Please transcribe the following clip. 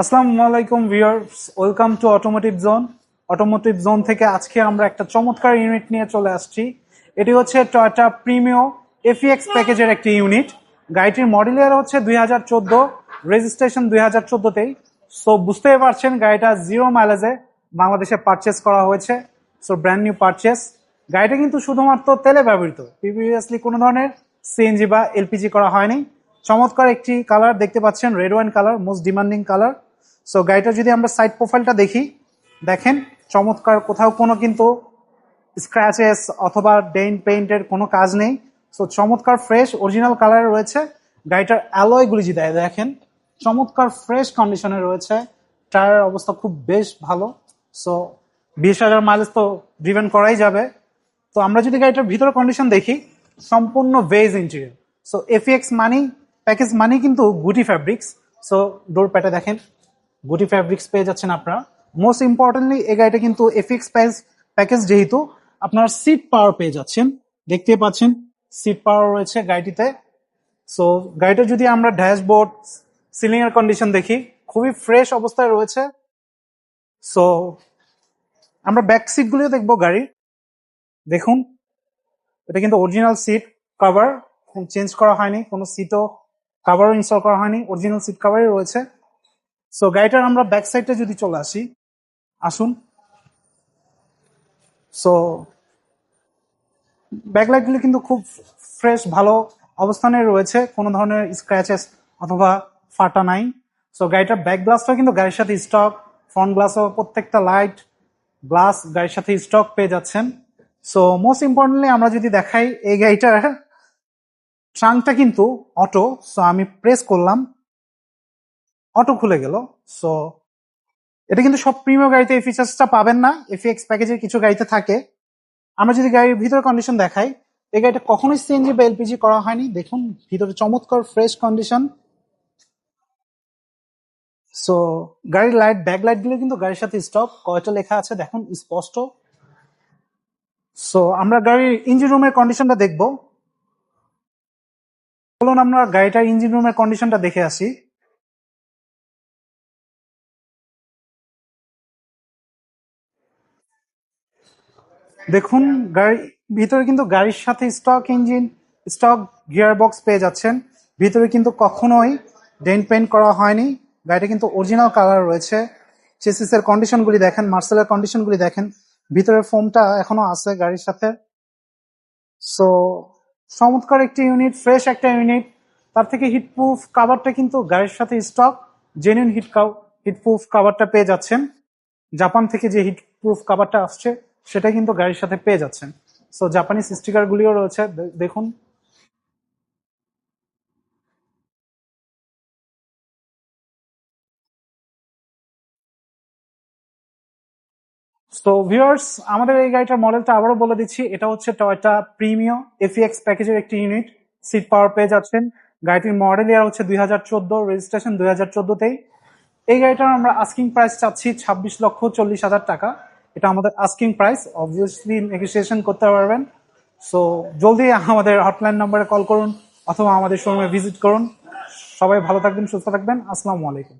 আসসালামু আলাইকুম viewers, welcome to automotive zone automotive zone থেকে আজকে আমরা একটা চমৎকার ইউনিট নিয়ে চলে আসছি। এটি হচ্ছে টয়টা প্রিমিও এফিএক্স প্যাকেজের একটি ইউনিট গাড়িটির মডেল ইয়ার হচ্ছে দুই হাজার চোদ্দ রেজিস্ট্রেশন দুই হাজার চোদ্দোতেই। সো বুঝতেই পারছেন, গাড়িটা জিরো মাইলেজে বাংলাদেশে পারচেস করা হয়েছে। সো ব্র্যান্ড নিউ পারচেস গাড়িটা কিন্তু শুধুমাত্র তেলে ব্যবহৃত। প্রিভিয়াসলি কোনো ধরনের সিএনজি বা এলপিজি করা হয়নি। চমৎকার একটি কালার দেখতে পাচ্ছেন red wine colour most demanding colour so গাড়িটা যদি আমরা সাইড প্রোফাইলটা দেখি, দেখেন, চমৎকার, কোথাও কোনো কিন্তু স্ক্র্যাচেস অথবা ডেইন পেইন্টের কোনো কাজ নেই। সো চমৎকার ফ্রেশ অরিজিনাল কালার রয়েছে। গাড়িটার অ্যালয়গুলি যদি দেখেন, চমৎকার ফ্রেশ কন্ডিশনে রয়েছে। টায়ারের অবস্থা খুব বেশ ভালো। সো বিশ হাজার মাইলেজ তো ড্রিভেন করাই যাবে। তো আমরা যদি গাড়িটার ভিতরে কন্ডিশন দেখি, সম্পূর্ণ ভেজ ইন্টেরিয়র সো এফিএক্স মানি প্যাকেজ মানি কিন্তু গুটি ফ্যাব্রিক্স সো ডোর প্যাটে দেখেন গুটি ফ্যাব্রিক্স পেয়ে যাচ্ছেন আপনারা। মোস্ট ইম্পর্টেন্টলি এই গাড়িটা কিন্তু এফিক্স প্যাকেজ প্যাকেজ যেহেতু, আপনারা সিট পাওয়ার পেয়ে যাচ্ছেন। দেখতে পাচ্ছেন সিট পাওয়ার রয়েছে গাড়িটিতে। সো গাড়িটা যদি আমরা ড্যাশবোর্ড সিলিং এর কন্ডিশন দেখি, খুবই ফ্রেশ অবস্থায় রয়েছে। সো আমরা ব্যাক সিটগুলিও দেখব গাড়ি দেখুন, এটা কিন্তু অরিজিনাল সিট কভার চেঞ্জ করা হয়নি, কোনো সিটও কাভারও ইনস্টল করা হয়নি অরিজিনাল সিট কাভারই রয়েছে। সো গাড়িটার আমরা ব্যাক সাইডে যদি চলে আসি, আসুন। সো ব্যাকলাইটগুলি কিন্তু খুব ফ্রেশ ভালো অবস্থানে রয়েছে। কোনো ধরনের স্ক্র্যাচেস অথবা ফাটা নাই। সো গাড়িটার ব্যাক গ্লাসটা কিন্তু গাড়ির সাথে স্টক ফ্রন্ট গ্লাসও প্রত্যেকটা লাইট গ্লাস গাড়ির সাথে স্টক পেয়ে যাচ্ছেন। সো মোস্ট ইম্পর্টেন্টলি আমরা যদি দেখাই, এই গাড়িটার ট্রাঙ্কটা কিন্তু অটো সো আমি প্রেস করলাম। অটো খুলে গেল। সো এটা কিন্তু সব প্রিমিয়াম গাড়িতে এই ফিচার্সটা পাবেন না। এফিএক্স প্যাকেজের কিছু গাড়িতে থাকে। আমরা যদি গাড়ির ভিতরে কন্ডিশন দেখাই, এই গাড়িটা কখনোই সিএনজি বা এলপিজি করা হয়নি। দেখুন, ভিতরে চমৎকার ফ্রেশ কন্ডিশন সো গাড়ির লাইট ব্যাক লাইটগুলো কিন্তু গাড়ির সাথে স্টপ কয়টা লেখা আছে দেখুন, স্পষ্ট। সো আমরা গাড়ির ইঞ্জিন রুমের কন্ডিশনটা দেখব। বলুন আমরা গাড়িটার ইঞ্জিন রুমের কন্ডিশনটা দেখে আসি। দেখুন, গাড়ি, ভিতরে কিন্তু গাড়ির সাথে stock engine stock gear box পেয়ে যাচ্ছেন। ভিতরে কিন্তু কখনোই ডেন্ট পেন্ট করা হয়নি। গাড়িটা কিন্তু অরিজিনাল কালার রয়েছে। চেসিসের কন্ডিশনগুলি দেখেন মার্সেলের কন্ডিশনগুলি দেখেন। ভিতরের ফোমটা এখনও আছে গাড়ির সাথে। সো চমৎকার একটি ইউনিট ফ্রেশ একটা ইউনিট তার থেকে হিটপ্রুফ কাভারটা কিন্তু গাড়ির সাথে স্টক জেনুইন হিট কাউ হিটপ্রুফ কাভারটা পেয়ে যাচ্ছেন। জাপান থেকে যে হিটপ্রুফ কাভারটা আসছে সেটা কিন্তু গাড়ির সাথে পেয়ে যাচ্ছেন। সো জাপানিজ স্টিকার গুলিও রয়েছে দেখুন। তো ভিউয়ার্স আমাদের এই গাড়িটার মডেলটা আবারও বলে দিচ্ছি, এটা হচ্ছে টয়টা প্রিমিও এফিএক্স প্যাকেজের একটি ইউনিট সিট পাওয়ার পেয়ে যাচ্ছেন। গাড়িটির মডেল ইয়ার হচ্ছে দুই হাজার চোদ্দ রেজিস্ট্রেশন দুই হাজার চোদ্দোতেই। এই গাড়িটার আমরা আস্কিং প্রাইস চাচ্ছি ছাব্বিশ লক্ষ চল্লিশ হাজার টাকা। এটা আমাদের আস্কিং প্রাইস অবভিয়াসলি নেগোসিয়েশন করতে পারবেন। সো জলদি আমাদের হটলাইন নাম্বারে কল করুন, অথবা আমাদের শোরুমে ভিজিট করুন। সবাই ভালো থাকবেন, সুস্থ থাকবেন। আসসালামু আলাইকুম।